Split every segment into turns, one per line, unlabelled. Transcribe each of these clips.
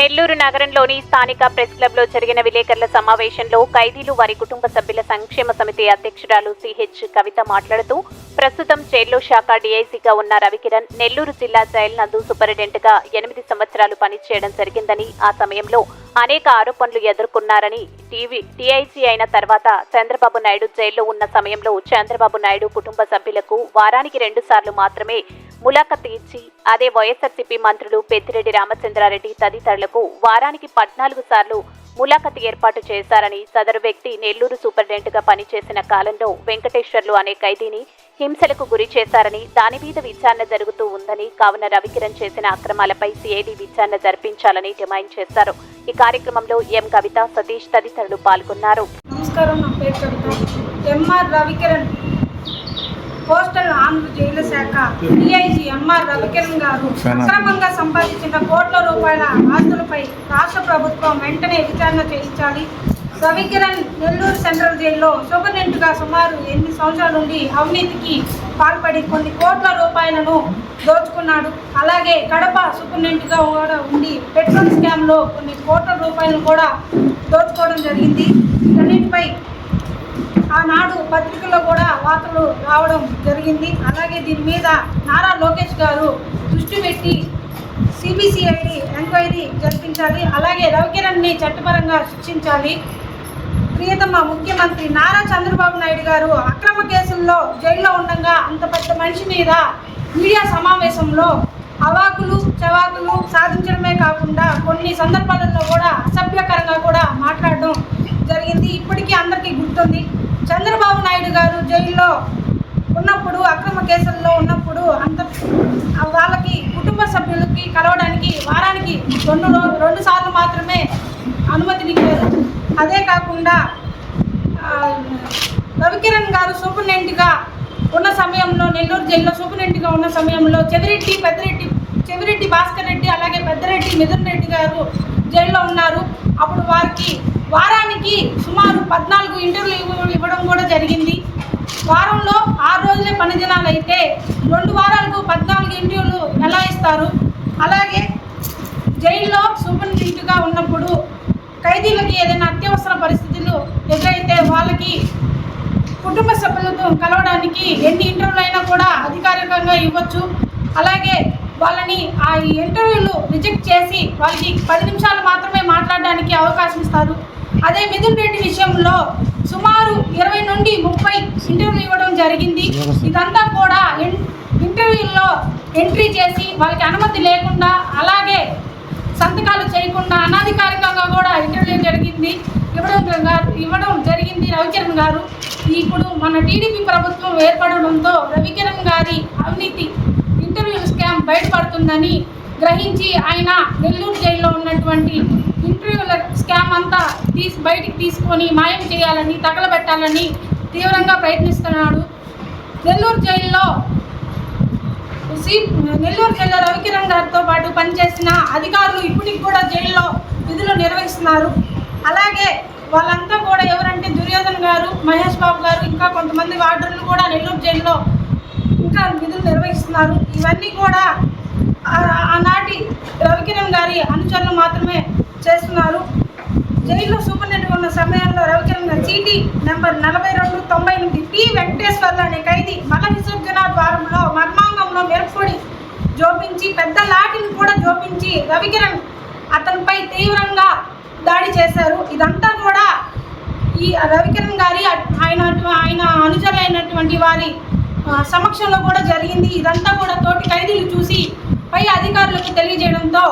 నెల్లూరు నగరంలోని స్థానిక ప్రెస్ క్లబ్లో జరిగిన విలేకరుల సమావేశంలో ఖైదీలు వారి కుటుంబ సభ్యుల సంక్షేమ సమితి అధ్యక్షురాలు సిహెచ్ కవిత మాట్లాడుతూ ప్రస్తుతం జైల్లో శాఖ డీఐసీగా ఉన్న రవికిరణ్ నెల్లూరు జిల్లా జైలు నందు సూపరింటెండెంట్గా ఎనిమిది సంవత్సరాలు పనిచేయడం జరిగిందని ఆ సమయంలో అనేక ఆరోపణలు ఎదుర్కొన్నారని టీవీ టీఐసీ అయిన తర్వాత చంద్రబాబు నాయుడు జైల్లో ఉన్న సమయంలో చంద్రబాబు నాయుడు కుటుంబ సభ్యులకు వారానికి రెండు సార్లు మాత్రమే ములాఖత్ ఇచ్చి అదే వైఎస్ఆర్సీపీ మంత్రులు పెద్దిరెడ్డి రామచంద్రారెడ్డి తదితరులకు వారానికి పద్నాలుగు సార్లు ములాఖత్ ఏర్పాటు చేశారని సదరు వ్యక్తి నెల్లూరు సూపరింటెండెంట్గా పనిచేసిన కాలంలో వెంకటేశ్వర్లు అనే ఖైదీని హింసలకు గురి చేశారని దాని మీద విచారణ జరుగుతూ ఉందని కావున రవికిరణ్ చేసిన అక్రమాలపై సిఐడి విచారణ జరిపించాలని డిమాండ్ చేశారు. ఈ కార్యక్రమంలో ఎం కవిత సతీష్ తదితరులు పాల్గొన్నారు.
నమస్కారం నా పేరు Kavitha. M R Ravikiran postal Andhra jail శాఖ DIG M R Ravikiran garu అక్రమంగా సంపాదించిన కోట్ల రూపాయల ఆస్తులపై రాష్ట్ర ప్రభుత్వం వెంటనే విచారణ చేయించాలి. రవికిరణ్ నెల్లూరు సెంట్రల్ జైల్లో సూపరింటెండెంట్గా సుమారు ఎనిమిది సంవత్సరాల నుండి అవినీతికి పాల్పడి కొన్ని కోట్ల రూపాయలను దోచుకున్నాడు. అలాగే కడప సూపరింటెండెంట్గా కూడా ఉండి పెట్రోల్ స్కామ్లో కొన్ని కోట్ల రూపాయలను కూడా దోచుకోవడం జరిగింది. వీటన్నిటిపై ఆనాడు పత్రికల్లో కూడా వార్తలు రావడం జరిగింది. అలాగే దీని మీద నారా లోకేష్ గారు దృష్టి పెట్టి సిబిసిఐడి ఎంక్వైరీ జరిపించాలి. అలాగే రవికిరణ్ని చట్టపరంగా శిక్షించాలి. ప్రియతమ ముఖ్యమంత్రి నారా చంద్రబాబు నాయుడు గారు అక్రమ కేసుల్లో జైల్లో ఉండగా అంత పెద్ద మనిషి మీద మీడియా సమావేశంలో అవాకులు చవాకులు సాధించడమే కాకుండా కొన్ని సందర్భాలలో కూడా అసభ్యకరంగా కూడా మాట్లాడడం జరిగింది. ఇప్పటికీ అందరికీ గుర్తుంది. చంద్రబాబు నాయుడు గారు జైల్లో ఉన్నప్పుడు అక్రమ కేసుల్లో ఉన్నప్పుడు అంత వాళ్ళకి కుటుంబ సభ్యులకి కలవడానికి వారానికి రెండు రెండు సార్లు మాత్రమే అనుమతినిచ్చారు అదే కాకుండా రవికిరణ్ గారు సూపరింటెండెంట్గా ఉన్న సమయంలో నెల్లూరు జైల్లో సూపరింటెండెంట్గా ఉన్న సమయంలో చెవిరెడ్డి పెద్దరెడ్డి చెవిరెడ్డి భాస్కర్ రెడ్డి అలాగే పెద్దరెడ్డి మిథున్ రెడ్డి గారు జైల్లో ఉన్నారు. అప్పుడు వారికి వారానికి సుమారు పద్నాలుగు ఇంటర్వ్యూలు ఇవ్వడం కూడా జరిగింది. వారంలో ఆరు రోజులే పని దినాలు అయితే రెండు వారాలకు పద్నాలుగు ఇంటర్వ్యూలు ఎలా ఇస్తారు? అలాగే జైల్లో సూపరింటెండెంట్గా ఉన్నప్పుడు ఖైదీలకి ఏదైనా అత్యవసర పరిస్థితులు ఎదురైతే వాళ్ళకి కుటుంబ సభ్యులతో కలవడానికి ఎన్ని ఇంటర్వ్యూలు అయినా కూడా అధికారికంగా ఇవ్వచ్చు. అలాగే వాళ్ళని ఆ ఇంటర్వ్యూలు రిజెక్ట్ చేసి వాళ్ళకి పది నిమిషాలు మాత్రమే మాట్లాడడానికి అవకాశం ఇస్తారు. అదే మిథున్ రెడ్డి విషయంలో సుమారు ఇరవై నుండి ముప్పై ఇంటర్వ్యూ ఇవ్వడం జరిగింది. ఇదంతా కూడా ఇన్- ఇంటర్వ్యూల్లో ఎంట్రీ చేసి వాళ్ళకి అనుమతి లేకుండా అలాగే సంతకాలు చేయకుండా అనాధికారికంగా కూడా ఇంటర్వ్యూ జరిగింది. ఇవ్వడం గారు ఇవ్వడం జరిగింది రవికిరణ్ గారు. ఇప్పుడు మన టీడీపీ ప్రభుత్వం ఏర్పడడంతో రవికిరణ్ గారి అవినీతి ఇంటర్వ్యూ స్కామ్ బయటపడుతుందని గ్రహించి ఆయన నెల్లూరు జైల్లో ఉన్నటువంటి ఇంటర్వ్యూల స్కామ్ అంతా తీసి బయటికి తీసుకొని మాయం చేయాలని తగలబెట్టాలని తీవ్రంగా ప్రయత్నిస్తున్నాడు. నెల్లూరు జైల్లో సి నెల్లూరు జిల్లా రవికిరణ్ గారితో పాటు పనిచేసిన అధికారులు ఇప్పటికి కూడా జైల్లో విధులు నిర్వహిస్తున్నారు. అలాగే వాళ్ళంతా కూడా ఎవరంటే దుర్యోధన్ గారు మహేష్ బాబు గారు ఇంకా కొంతమంది వార్డర్లు కూడా నెల్లూరు జైల్లో ఇంకా విధులు నిర్వహిస్తున్నారు. ఇవన్నీ కూడా ఆనాటి రవికిరణ్ గారి అనుచరులు మాత్రమే చేస్తున్నారు. జైల్లో సూపరింటెండెంట్ ఉన్న సమయంలో రవికిరణ్ చీటీ నెంబర్ నలభై రెండు తొంభై ఎనిమిది టి వెంకటేశ్వర్లు అనే ఖైదీ మల విసర్జన ద్వారంలో మర్మాంగంలో మెరుపుడి జోపించి పెద్ద లాఠీని కూడా జోపించి రవికిరణ్ అతనిపై తీవ్రంగా దాడి చేశారు. ఇదంతా కూడా ఈ రవికిరణ్ గారి ఆయన ఆయన అనుచరులైనటువంటి వారి సమక్షంలో కూడా జరిగింది. ఇదంతా కూడా తోటి ఖైదీలు చూసి పై అధికారులకు తెలియజేయడంతో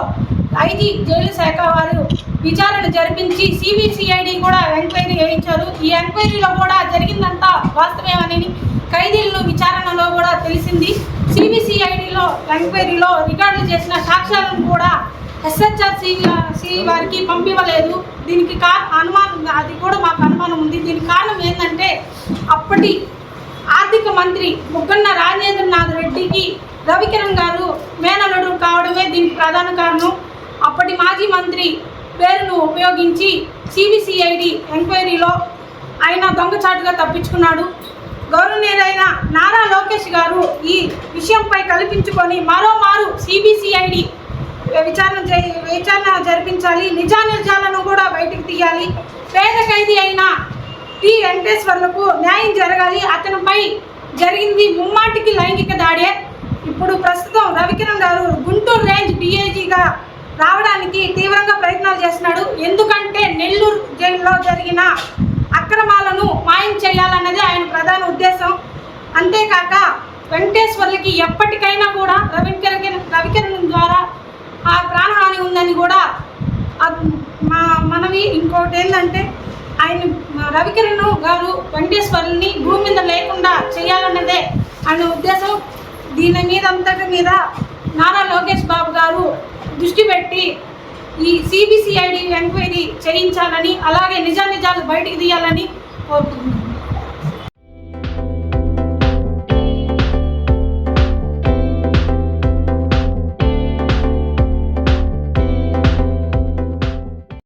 ఐజీ జైలు శాఖ వారు విచారణ జరిపించి సిబిసిఐడి కూడా ఎంక్వైరీ వేయించారు ఈ ఎంక్వైరీలో కూడా జరిగిందంతా వాస్తవమని ఖైదీలను విచారణలో కూడా తెలిసింది. సిబిసిఐడిలో ఎంక్వైరీలో రికార్డులు చేసిన సాక్ష్యాలను కూడా ఎస్హెచ్ఆర్ సి వారికి పంపివ్వలేదు. దీనికి కా అనుమానం అది కూడా మాకు అనుమానం ఉంది. దీనికి కారణం ఏంటంటే అప్పటి ఆర్థిక మంత్రి ముగ్గన్న రాజేంద్రనాథ్ రెడ్డికి రవికిరణ్ గారు మేనలుడు కావడమే దీనికి ప్రధాన కారణం. అప్పటి మాజీ మంత్రి పేరును ఉపయోగించి సిబిసిఐడి ఎంక్వైరీలో ఆయన దొంగచాటుగా తప్పించుకున్నాడు. గౌరవనీయులైన నారా లోకేష్ గారు ఈ విషయంపై కల్పించుకొని మరోమారు సిబిసిఐడి విచారణ విచారణ జరిపించాలి. నిజానిజాలను కూడా బయటికి తీయాలి. పేద ఖైదీ అయిన టి వెంకటేశ్వర్లకు న్యాయం జరగాలి. అతనిపై జరిగింది ముమ్మాటికి లైంగిక దాడే. ఇప్పుడు ప్రస్తుతం రవికిరణ్ గారు గుంటూరు రేంజ్ డిఐజీగా రావడానికి తీవ్రంగా ప్రయత్నాలు చేస్తున్నాడు. ఎందుకంటే నెల్లూరు జైల్లో జరిగిన అక్రమాలను మాయం చేయాలన్నది ఆయన ప్రధాన ఉద్దేశం. అంతేకాక వెంకటేశ్వర్లకి ఎప్పటికైనా కూడా రవికిరణ్ రవికిరణ్ ద్వారా ఆ ప్రాణహాని ఉందని కూడా మా మనవి ఇంకోటి ఏంటంటే ఆయన రవికిరణ్ గారు వెంకటేశ్వర్ని భూమి మీద లేకుండా చేయాలన్నదే ఆయన ఉద్దేశం. దీని మీద అంతటి మీద నారా లోకేష్ బాబు గారు దృష్టి పెట్టి ఈ సిబిసిఐడి ఎంక్వైరీ చేయించాలని అలాగే నిజానిజాలు బయటికి తీయాలని కోరుకుంటున్నాను.